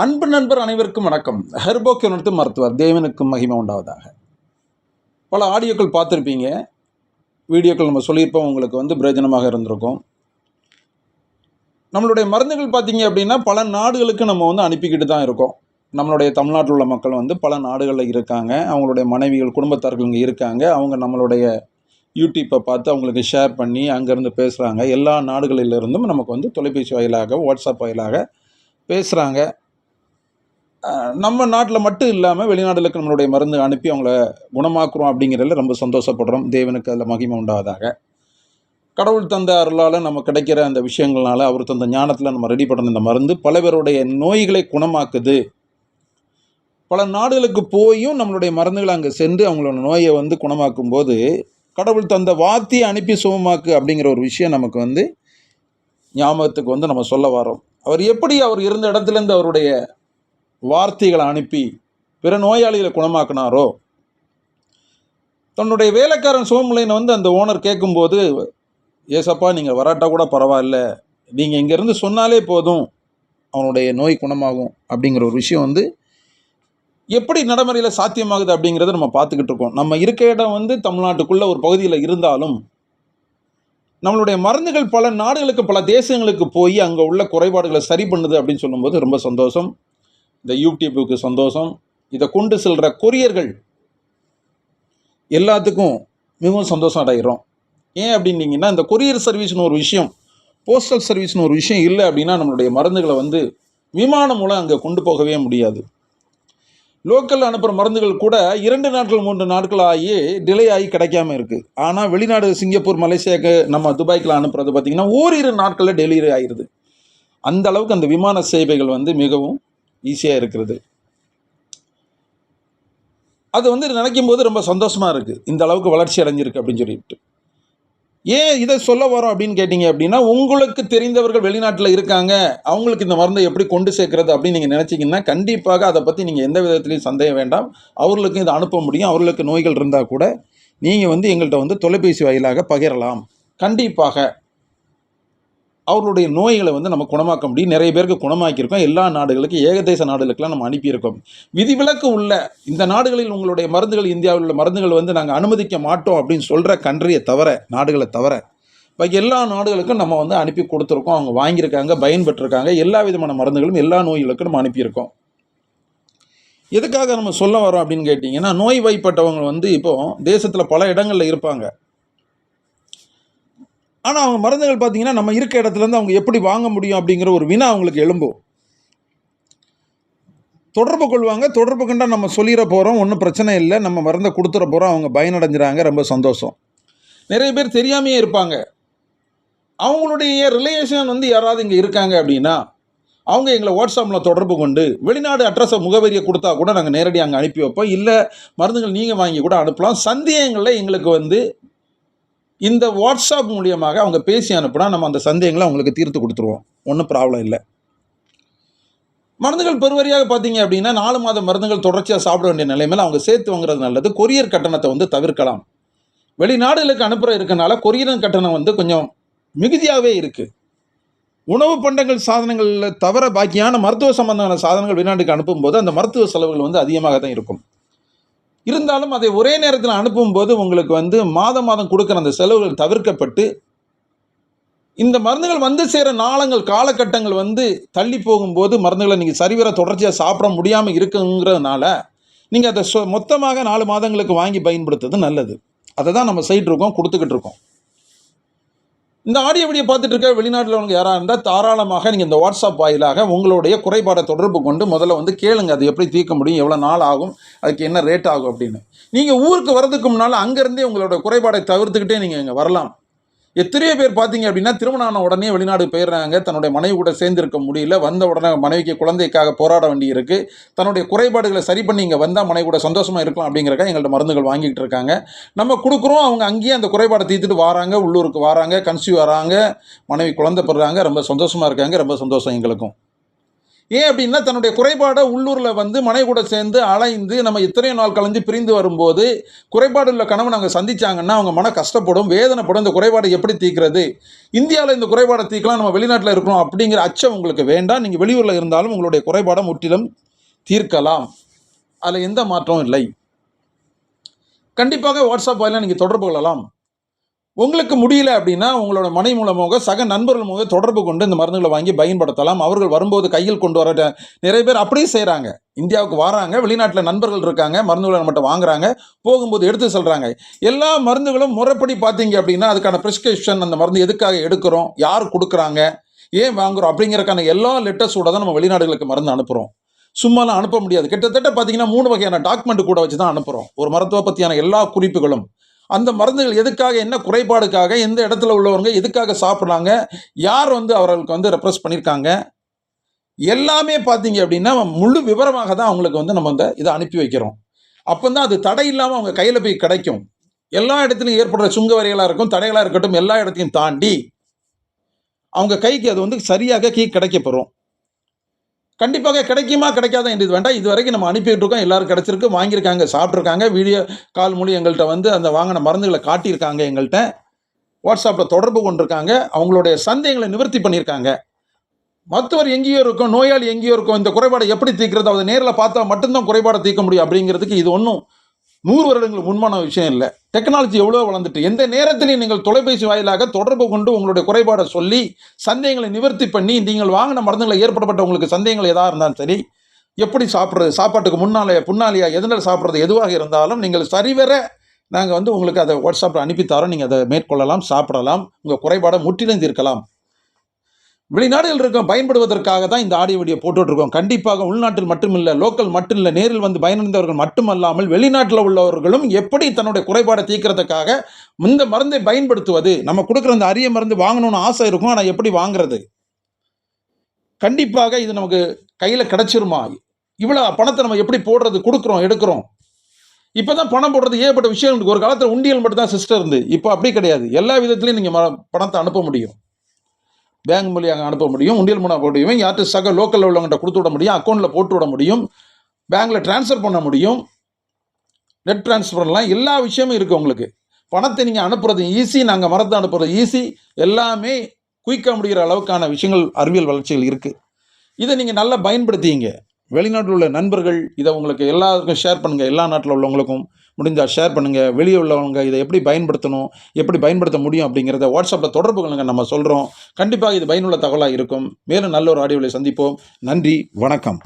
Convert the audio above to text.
அன்பு நண்பர் அனைவருக்கும் வணக்கம். ஹெர்போக்கு உணர்த்து மருத்துவர் தேவனுக்கும் மகிமை உண்டாவதாக. பல ஆடியோக்கள் பார்த்துருப்பீங்க. வீடியோக்கள் நம்ம சொல்லியிருப்போம். உங்களுக்கு வந்து பிரயோஜனமாக இருந்திருக்கும். நம்மளுடைய மருந்துகள் பார்த்தீங்க அப்படின்னா பல நாடுகளுக்கு நம்ம வந்து அனுப்பிக்கிட்டு தான் இருக்கோம். நம்மளுடைய தமிழ்நாட்டில் உள்ள மக்கள் வந்து பல நாடுகளில் இருக்காங்க. அவங்களுடைய மனைவிகள் குடும்பத்தார்கள் இங்கே இருக்காங்க. அவங்க நம்மளுடைய யூடியூப்பை பார்த்து அவங்களுக்கு ஷேர் பண்ணி அங்கேருந்து பேசுகிறாங்க எல்லா நாடுகளிலிருந்தும் நமக்கு வந்து தொலைபேசி வாயிலாக வாட்ஸ்அப் வாயிலாக பேசுகிறாங்க நம்ம நாட்டில் மட்டும் இல்லாமல் வெளிநாடுகளுக்கு நம்மளுடைய மருந்து அனுப்பி அவங்கள குணமாக்குறோம் அப்படிங்கிறதுல ரொம்ப சந்தோஷப்படுறோம். தேவனுக்கு அதில் மகிமை உண்டாவதாக. கடவுள் தந்த அருளால் நம்ம கிடைக்கிற அந்த விஷயங்கள்னால அவர் தந்த ஞானத்தில் நம்ம ரெடி பண்ண இந்த மருந்து பல பேருடைய நோய்களை குணமாக்குது. பல நாடுகளுக்கு போயும் நம்மளுடைய மருந்துகள் அங்கே சென்று அவங்களோட நோயை வந்து குணமாக்கும் போது கடவுள் தந்த வாத்தியை அனுப்பி சுகமாக்கு அப்படிங்கிற ஒரு விஷயம் நமக்கு வந்து ஞாபகத்துக்கு வந்து நம்ம சொல்ல வரோம் அவர் எப்படி அவர் இருந்த இடத்துலேருந்து அவருடைய வார்த்தைகளை அனுப்பி பிற நோயாளிகளை குணமாக்குனாரோ? தன்னுடைய வேலைக்காரன் சோமுலைனை வந்து அந்த ஓனர் கேட்கும்போது ஏசப்பா நீங்கள் வராட்டா கூட பரவாயில்ல. நீங்கள் இங்கேருந்து சொன்னாலே போதும் அவனுடைய நோய் குணமாகும். அப்படிங்கிற ஒரு விஷயம் வந்து எப்படி நடைமுறையில் சாத்தியமாகுது அப்படிங்கிறத நம்ம பார்த்துக்கிட்டு இருக்கோம். நம்ம இருக்க இடம் வந்து தமிழ்நாட்டுக்குள்ளே ஒரு பகுதியில் இருந்தாலும் நம்மளுடைய மருந்துகள் பல நாடுகளுக்கு பல தேசங்களுக்கு போய் அங்கே உள்ள குறைபாடுகளை சரி பண்ணுது அப்படின்னு சொல்லும்போது ரொம்ப சந்தோஷம். இந்த யூடியூப்புக்கு சந்தோஷம். இதை கொண்டு செல்கிற கொரியர்கள் எல்லாத்துக்கும் மிகவும் சந்தோஷம் அடைகிறோம். ஏன் அப்படின்னீங்கன்னா இந்த கொரியர் சர்வீஸ்னு ஒரு விஷயம் போஸ்டல் சர்வீஸ்னு ஒரு விஷயம் இல்லை அப்படின்னா நம்மளுடைய மருந்துகளை வந்து விமானம் மூலம் அங்கே கொண்டு போகவே முடியாது. லோக்கல் அனுப்புகிற மருந்துகள் கூட இரண்டு நாட்கள் மூன்று நாட்கள் ஆகி டிலே ஆகி கிடைக்காம இருக்குது ஆனால் வெளிநாடு சிங்கப்பூர் மலேசியாவுக்கு நம்ம துபாய்க்குலாம் அனுப்புறது பார்த்திங்கன்னா ஓரிரு நாட்களில் டெலிவரி ஆகிடுது அந்த அளவுக்கு அந்த விமான சேவைகள் வந்து மிகவும் ஈஸியாக இருக்கிறது. அது வந்து நினைக்கும் போது ரொம்ப சந்தோஷமாக இருக்குது இந்த அளவுக்கு வளர்ச்சி அடைஞ்சிருக்கு அப்படின்னு சொல்லிட்டு. ஏன் இதை சொல்ல வரோம் அப்படின்னு கேட்டிங்க அப்படின்னா உங்களுக்கு தெரிந்தவர்கள் வெளிநாட்டில் இருக்காங்க. அவங்களுக்கு இந்த மருந்தை எப்படி கொண்டு சேர்க்கறது அப்படின்னு நீங்கள் நினச்சிங்கன்னா கண்டிப்பாக அதை பற்றி நீங்கள் எந்த விதத்துலையும் சந்தேகம் வேண்டாம். அவர்களுக்கும் இதை அனுப்ப முடியும். அவர்களுக்கு நோய்கள் இருந்தால் கூட நீங்கள் வந்து எங்கள்கிட்ட வந்து தொலைபேசி வாயிலாக பகிரலாம். கண்டிப்பாக அவர்களுடைய நோய்களை வந்து நம்ம குணமாக்க முடியும். நிறைய பேருக்கு குணமாக்கியிருக்கோம். எல்லா நாடுகளுக்கும் ஏகதேச நாடுகளுக்கெல்லாம் நம்ம அனுப்பியிருக்கோம். விதிவிலக்கு உள்ள இந்த நாடுகளில் உங்களுடைய மருந்துகள் இந்தியாவில் உள்ள மருந்துகள் வந்து நாங்கள் அனுமதிக்க மாட்டோம் அப்படின்னு சொல்கிற கண்ட்ரியை தவிர நாடுகளை தவிர இப்போ எல்லா நாடுகளுக்கும் நம்ம வந்து அனுப்பி கொடுத்துருக்கோம். அவங்க வாங்கியிருக்காங்க பயன்பெற்றிருக்காங்க. எல்லா விதமான மருந்துகளும் எல்லா நோய்களுக்கும் நம்ம அனுப்பியிருக்கோம். எதுக்காக நம்ம சொல்ல வரோம் அப்படின்னு கேட்டிங்கன்னா நோய் வாய்ப்பட்டவங்க வந்து இப்போது தேசத்தில் பல இடங்களில் இருப்பாங்க. ஆனால் அவங்க மருந்துகள் பார்த்தீங்கன்னா நம்ம இருக்க இடத்துலேருந்து அவங்க எப்படி வாங்க முடியும் அப்படிங்கிற ஒரு வினா அவங்களுக்கு எழும்பும். தொடர்பு கொள்வாங்க. தொடர்பு கண்டா நம்ம சொல்லிட போகிறோம் ஒன்றும் பிரச்சனை இல்லை. நம்ம மருந்தை கொடுத்துட போகிறோம் அவங்க பயனடைஞ்சிறாங்க. ரொம்ப சந்தோஷம். நிறைய பேர் தெரியாமையே இருப்பாங்க. அவங்களுடைய ரிலேஷன் வந்து யாராவது இங்கே இருக்காங்க அப்படின்னா அவங்க எங்களை வாட்ஸ்அப்பில் தொடர்பு கொண்டு வெளிநாடு அட்ரஸை முகவரியை கொடுத்தா கூட நாங்கள் நேரடியாக அங்கே அனுப்பி வைப்போம். இல்லை மருந்துகள் நீங்கள் வாங்கி கூட அனுப்பலாம். சந்தேகங்களில் எங்களுக்கு வந்து இந்த வாட்ஸ்அப் மூலியமாக அவங்க பேசி அனுப்புனா நம்ம அந்த சந்தேகங்களை அவங்களுக்கு தீர்த்து கொடுத்துருவோம். ஒன்றும் ப்ராப்ளம் இல்லை. மருந்துகள் பெருவரியாக பார்த்தீங்க அப்படின்னா நாலு மாத மருந்துகள் தொடர்ச்சியாக சாப்பிட வேண்டிய நிலைமையில் அவங்க சேர்த்து வாங்குறது நல்லது. கொரியர் கட்டணத்தை வந்து தவிர்க்கலாம். வெளிநாடுகளுக்கு அனுப்புகிற இருக்கனால கொரியரின் கட்டணம் வந்து கொஞ்சம் மிகுதியாகவே இருக்குது உணவு பண்டங்கள் சாதனங்களில் தவிர பாக்கியான மருத்துவ சம்பந்தமான சாதனங்கள் வெளிநாட்டுக்கு அனுப்பும்போது அந்த மருத்துவ செலவுகள் வந்து அதிகமாக தான் இருக்கும். இருந்தாலும் அதை ஒரே நேரத்தில் அனுப்பும்போது உங்களுக்கு வந்து மாதம் மாதம் கொடுக்குற அந்த செலவுகள் தவிர்க்கப்பட்டு இந்த மருந்துகள் வந்து சேர நாளங்கள் காலகட்டங்கள் வந்து தள்ளி போகும்போது மருந்துகளை நீங்கள் சரிவர தொடர்ச்சியாக சாப்பிட முடியாமல் இருக்குங்கிறதுனால நீங்கள் அதை சொ மொத்தமாக நாலு மாதங்களுக்கு வாங்கி பயன்படுத்துறது நல்லது. அதை தான் நம்ம சைட் இருக்கோம் கொடுத்துக்கிட்டு இருக்கோம். இந்த ஆடியோ வீடியோ பார்த்துட்டு இருக்க வெளிநாட்டில் உங்களுக்கு யாராக இருந்தால் தாராளமாக நீங்கள் இந்த வாட்ஸ்அப் வாயிலாக உங்களுடைய குறைபாடை தொடர்பு கொண்டு முதல்ல வந்து கேளுங்க. அது எப்படி தீர்க்க முடியும்? எவ்வளோ நாள் ஆகும்? அதுக்கு என்ன ரேட் ஆகும் அப்படின்னு. நீங்கள் ஊருக்கு வரதுக்கு முன்னால் அங்கேருந்தே உங்களோட குறைபாடை தவிர்த்துக்கிட்டே நீங்கள் இங்கே வரலாம். எத்தனையோ பேர் பார்த்தீங்க அப்படின்னா திருமணம் ஆன உடனே வெளிநாடு போயிடுறாங்க. தன்னுடைய மனைவி கூட சேர்ந்திருக்க முடியல. வந்த உடனே மனைவிக்கு குழந்தைக்காக போராட வேண்டி இருக்கு தன்னுடைய குறைபாடுகளை சரி பண்ணி இங்கே வந்தால் மனைவி கூட சந்தோஷமாக இருக்கலாம் அப்படிங்கிறக்காக எங்கள்ட்ட மருந்துகள் வாங்கிட்டு இருக்காங்க. நம்ம கொடுக்குறோம். அவங்க அங்கேயே அந்த குறைபாடை தீர்த்துட்டு வராங்க. உள்ளூருக்கு வராங்க. கன்சியூ வராங்க. மனைவி குழந்தை படுறாங்க ரொம்ப சந்தோஷமாக இருக்காங்க. ரொம்ப சந்தோஷம் எங்களுக்கும். ஏன் அப்படின்னா தன்னுடைய குறைபாடை உள்ளூரில் வந்து மனை கூட சேர்ந்து அலைந்து நம்ம இத்தனை நாள் கலைஞ்சு பிரிந்து வரும்போது குறைபாடு உள்ள கணவன் அவங்க சந்திச்சாங்கன்னா அவங்க மன கஷ்டப்படும் வேதனைப்படும் இந்த குறைபாடை எப்படி தீக்கிறது? இந்தியாவில் இந்த குறைபாடை தீர்க்கலாம் நம்ம வெளிநாட்டில் இருக்கிறோம் அப்படிங்கிற அச்சம் உங்களுக்கு வேண்டாம். நீங்கள் வெளியூரில் இருந்தாலும் உங்களுடைய குறைபாடை முற்றிலும் தீர்க்கலாம். அதில் எந்த மாற்றமும் இல்லை. கண்டிப்பாக வாட்ஸ்அப் வாயிலாக நீங்கள் தொடர்பு கொள்ளலாம். உங்களுக்கு முடியல அப்படின்னா உங்களோட மனை மூலமாக சக நண்பர்கள் மூலமாக தொடர்பு கொண்டு இந்த மருந்துகளை வாங்கி பயன்படுத்தலாம். அவர்கள் வரும்போது கையில் கொண்டு வர நிறைய பேர் அப்படியே செய்கிறாங்க இந்தியாவுக்கு வராங்க வெளிநாட்டில் நண்பர்கள் இருக்காங்க மருந்துகளை நம்மகிட்ட வாங்குறாங்க போகும்போது எடுத்து செல்கிறாங்க எல்லா மருந்துகளும் முறைப்படி பார்த்தீங்க அப்படின்னா அதுக்கான ப்ரிஸ்கிரிப்ஷன் அந்த மருந்து எதுக்காக எடுக்கிறோம் யார் கொடுக்குறாங்க ஏன் வாங்குறோம் அப்படிங்கிறக்கான எல்லா லெட்டர்ஸோட தான் நம்ம வெளிநாடுகளுக்கு மருந்து அனுப்புகிறோம் சும்மாலாம் அனுப்ப முடியாது. கிட்டத்தட்ட பார்த்தீங்கன்னா மூணு வகையான டாக்குமெண்ட் கூட வச்சு தான் அனுப்புகிறோம் ஒரு மருத்துவ பற்றியான எல்லா குறிப்புகளும். அந்த மருந்துகள் எதுக்காக என்ன குறைபாடுக்காக எந்த இடத்துல உள்ளவங்க எதுக்காக சாப்பிட்றாங்க யார் வந்து அவர்களுக்கு வந்து ரெப்ரஸ் பண்ணியிருக்காங்க எல்லாமே பார்த்தீங்க அப்படின்னா முழு விவரமாக தான் அவங்களுக்கு வந்து நம்ம இந்த இதை அனுப்பி வைக்கிறோம். அப்போ தான் அது தடை இல்லாமல் அவங்க கையில் போய் கிடைக்கும். எல்லா இடத்துலையும் ஏற்படுற சுங்க வரிகளாக இருக்கும் தடைகளாக இருக்கட்டும் எல்லா இடத்தையும் தாண்டி அவங்க கைக்கு அது வந்து சரியாக கீ கிடைக்கப்பெறும். கண்டிப்பாக கிடைக்குமா கிடைக்காதா என்று வேண்டாம். இது வரைக்கும் நம்ம அனுப்பிட்டு இருக்கோம் எல்லாரும் வாங்கியிருக்காங்க சாப்பிட்ருக்காங்க வீடியோ கால் மூலி எங்கள்கிட்ட வந்து அந்த வாங்கின மருந்துகளை காட்டியிருக்காங்க எங்கள்கிட்ட. வாட்ஸ்அப்பில் தொடர்பு கொண்டிருக்காங்க. அவங்களுடைய சந்தேகங்களை நிவர்த்தி பண்ணியிருக்காங்க. மருத்துவர் எங்கேயோ இருக்கும் நோயாளி எங்கேயோ இருக்கும் இந்த குறைபாடை எப்படி தீர்க்கிறது அதை நேரில் பார்த்தா மட்டும்தான் குறைபாடை தீர்க்க முடியும் அப்படிங்கிறதுக்கு இது ஒன்றும் நூறு வருடங்களுக்கு முன்பான விஷயம் இல்லை. டெக்னாலஜி எவ்வளோ வளர்ந்துட்டு எந்த நேரத்திலையும் நீங்கள் தொலைபேசி வாயிலாக தொடர்பு கொண்டு உங்களுடைய குறைபாடை சொல்லி சந்தேகங்களை நிவர்த்தி பண்ணி நீங்கள் வாங்கின மருந்துகளை ஏற்படப்பட்ட உங்களுக்கு சந்தேகங்கள் எதாக இருந்தாலும் சரி எப்படி சாப்பிட்றது சாப்பாட்டுக்கு முன்னாலே புன்னாலியா எதனால் சாப்பிட்றது எதுவாக இருந்தாலும் நீங்கள் சரிவர நாங்கள் வந்து உங்களுக்கு அதை வாட்ஸ்அப்பில் அனுப்பி தரோம் நீங்கள் அதை மேற்கொள்ளலாம் சாப்பிடலாம் உங்கள் குறைபாடை முற்றிலும் தீர்க்கலாம். வெளிநாடுகள் இருக்க பயன்படுவதற்காக தான் இந்த ஆடியோ வீடியோ போட்டுட்ருக்கோம். கண்டிப்பாக உள்நாட்டில் மட்டுமில்லை லோக்கல் மட்டும் இல்லை நேரில் வந்து பயனடைந்தவர்கள் மட்டுமல்லாமல் வெளிநாட்டில் உள்ளவர்களும் எப்படி தன்னுடைய குறைபாடை தீர்க்கிறதுக்காக இந்த மருந்தை பயன்படுத்துவது? நம்ம கொடுக்குற அந்த அரிய மருந்து வாங்கணும்னு ஆசை இருக்கும் ஆனால் எப்படி வாங்குறது? கண்டிப்பாக இது நமக்கு கையில் கிடச்சிருமா? இவ்வளோ பணத்தை நம்ம எப்படி போடுறது கொடுக்குறோம் எடுக்கிறோம்? இப்போ தான் பணம் போடுறது ஏகப்பட்ட விஷயம் ஒரு காலத்தில் உண்டியல் மட்டும் தான் சிஸ்டர் இருந்து. இப்போ அப்படி கிடையாது. எல்லா விதத்துலையும் நீங்கள் பணத்தை அனுப்ப முடியும். பேங்க் மூலியாக அனுப்ப முடியும். உண்டியல் மூலம் போட முடியும் யார்கிட்ட சக லோக்கலில் உள்ளவங்கள்ட்ட கொடுத்து விட முடியும். அக்கௌண்ட்டில் போட்டு விட முடியும். பேங்க்கில் ட்ரான்ஸ்ஃபர் பண்ண முடியும். நெட் ட்ரான்ஸ்ஃபர் பண்ணலாம். எல்லா விஷயமும் இருக்குது உங்களுக்கு. பணத்தை நீங்கள் அனுப்புறது ஈஸி நாங்கள் மரத்தை அனுப்புறது ஈஸி எல்லாமே குயிக்காக முடிகிற அளவுக்கான விஷயங்கள் அறிவியல் வளர்ச்சிகள் இருக்குது இதை நீங்கள் நல்லா பயன்படுத்திங்க. வெளிநாட்டில் உள்ள நண்பர்கள் இதை உங்களுக்கு எல்லாருக்கும் ஷேர் பண்ணுங்கள் எல்லா நாட்டில் உள்ளவங்களுக்கும். முடிஞ்சால் ஷேர் பண்ணுங்கள் வெளியே உள்ளவங்க இதை எப்படி பயன்படுத்தணும் எப்படி பயன்படுத்த முடியும் அப்படிங்கிறத வாட்ஸ்அப்பில் தொடர்பு கொள்ளுங்க நம்ம சொல்கிறோம் கண்டிப்பாக இது பயனுள்ள தகவலாக இருக்கும். மேலும் நல்ல ஒரு ஆடியோவில் சந்திப்போம். நன்றி வணக்கம்.